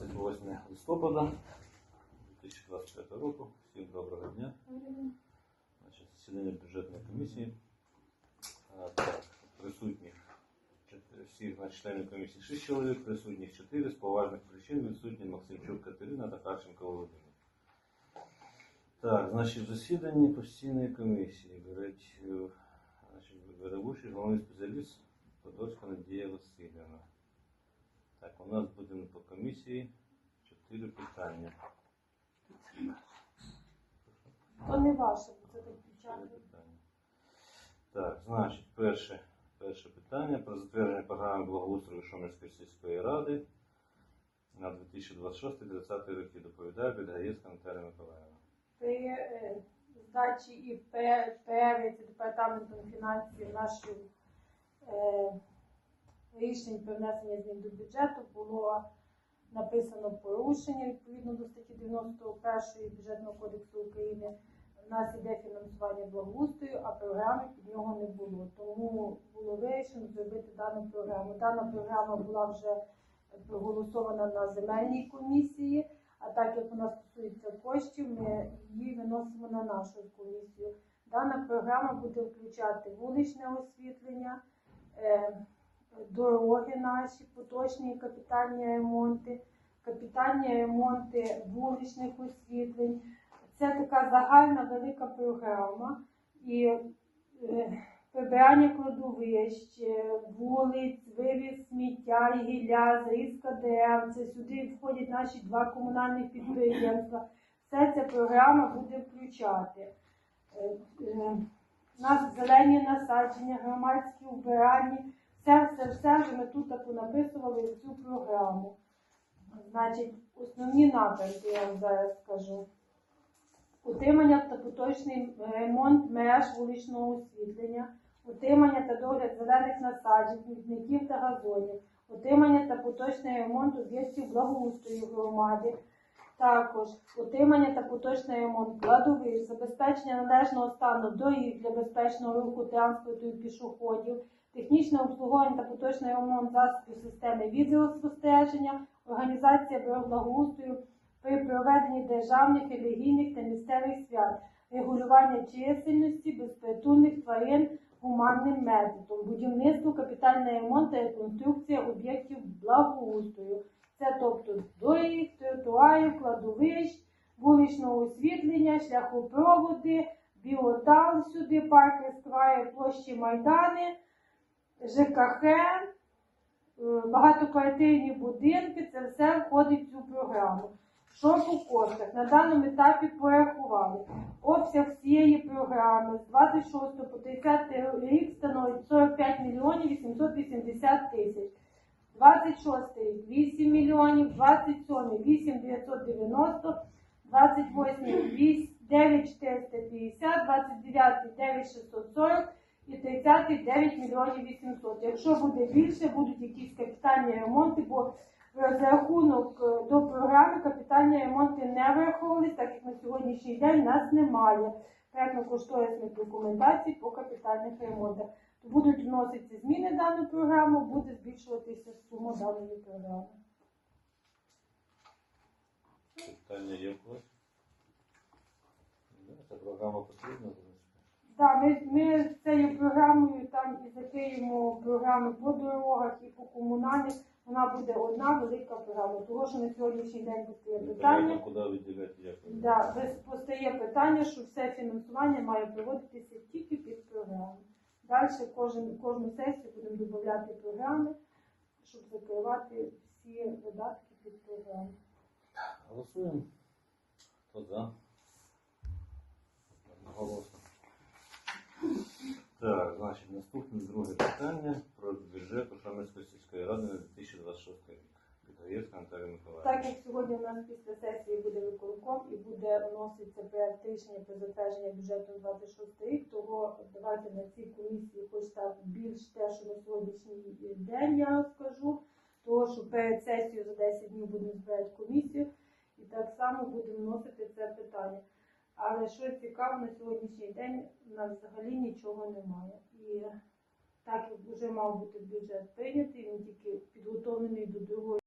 28 листопада 2025 року. Всім доброго дня. Значить, засідання бюджетної комісії. Так, присутніх всіх значить, членів комісії 6 чоловік, присутніх 4 з поважних причин, відсутні Максимчук Катерина та Харченко Володимир. Так, значить, в засіданні постійної комісії беруть е, значить, участь головний спеціаліст Подольська Надія Васильівна. Так, у нас буде по комісії чотири питання. То не ваше, це так питання. Так, значить, перше, перше питання про затвердження програми благоустрою Шомерської сільської ради на 2026-2020 роки. Доповідає Бідгаєцька Наталія Миколаївна. При е, здачі і ПР департаментом фінансів наших е, рішень про внесення змін до бюджету було написано порушення відповідно до статті 91 Бюджетного кодексу України. У нас іде фінансування благоустрою, а програми під нього не було. Тому було вирішено зробити дану програму. Дана програма була вже проголосована на земельній комісії. А так як вона стосується коштів, ми її виносимо на нашу комісію. Дана програма буде включати вуличне освітлення, е, дороги наші, поточні капітальні ремонти, капітальні ремонти вуличних освітлень. Це така загальна велика програма. І е, прибирання кладовищ, е, вулиць, вивіз сміття, гілля, зрізка дерев. Це сюди входять наші два комунальних підприємства. Все ця програма буде включати. Е, У нас зелені насадження, громадські вбиральні. Все, все, все вже ми тут написували в цю програму. Значить, основні напрямки я вам зараз скажу. Утримання та поточний ремонт мереж вуличного освітлення, утримання та догляд зелених насаджень, квітників та газонів, утримання та поточний ремонт об'єктів благоустрою громади, також утримання та поточний ремонт кладових, забезпечення належного стану доріг для безпечного руху транспорту і пішоходів, технічне обслуговування та поточний ремонт засобів системи відеоспостереження, організація благоустрою при проведенні державних, релігійних та місцевих свят, регулювання чисельності безпритульних тварин гуманним методом, будівництво, капітальний ремонт та реконструкція об'єктів благоустрою. Це тобто доріг, тротуарів, кладовищ, вуличного освітлення, шляхопроводи, біотал сюди, парк Есквайр, площі Майдани, ЖКХ, е, багатоквартирні будинки, це все входить в цю програму. Що по коштах? На даному етапі порахували. Обсяг всієї програми з 26 по 30 рік становить 45 мільйонів 880 тисяч. 26 рік 8 мільйонів, 27 8 990, 28 8 9 450, 29 9 640 і 30 9 мільйонів 800. Якщо буде більше, будуть якісь капітальні ремонти, бо в розрахунок е, до програми капітальні ремонти не враховувались, так як на сьогоднішній день в нас немає проєктно-кошторисних документацій по капітальних ремонтах. Будуть вноситися зміни в дану програму, буде збільшуватися сума даної програми. Питання є вас? Да, Ця програма потрібна? Так, ми, ми там і програми по дорогах і по комунальних. Вона буде одна велика програма. Того, що на сьогоднішній день постає питання. Питання, куди виділяти, як? Да, постає питання, що все фінансування має проводитися тільки під програму. Далі кожен, кожну сесію будемо додати програми, щоб закривати всі видатки під програму. Голосуємо. Хто за? Голосно. Так, значить, наступне друге питання про бюджет сільської ради на 2026 рік. Миколаївна. Так як сьогодні у нас після сесії буде виконком і буде вноситися проект рішення про затвердження бюджету на 26 рік, того давайте на цій комісії хоч так більш те, що на сьогоднішній день я розкажу, того що перед сесією за 10 днів будемо збирати комісію і так само будемо вносити це питання. Але що цікаво, на сьогоднішній день у нас взагалі нічого немає. І так як вже мав бути бюджет прийнятий, він тільки підготовлений до другої.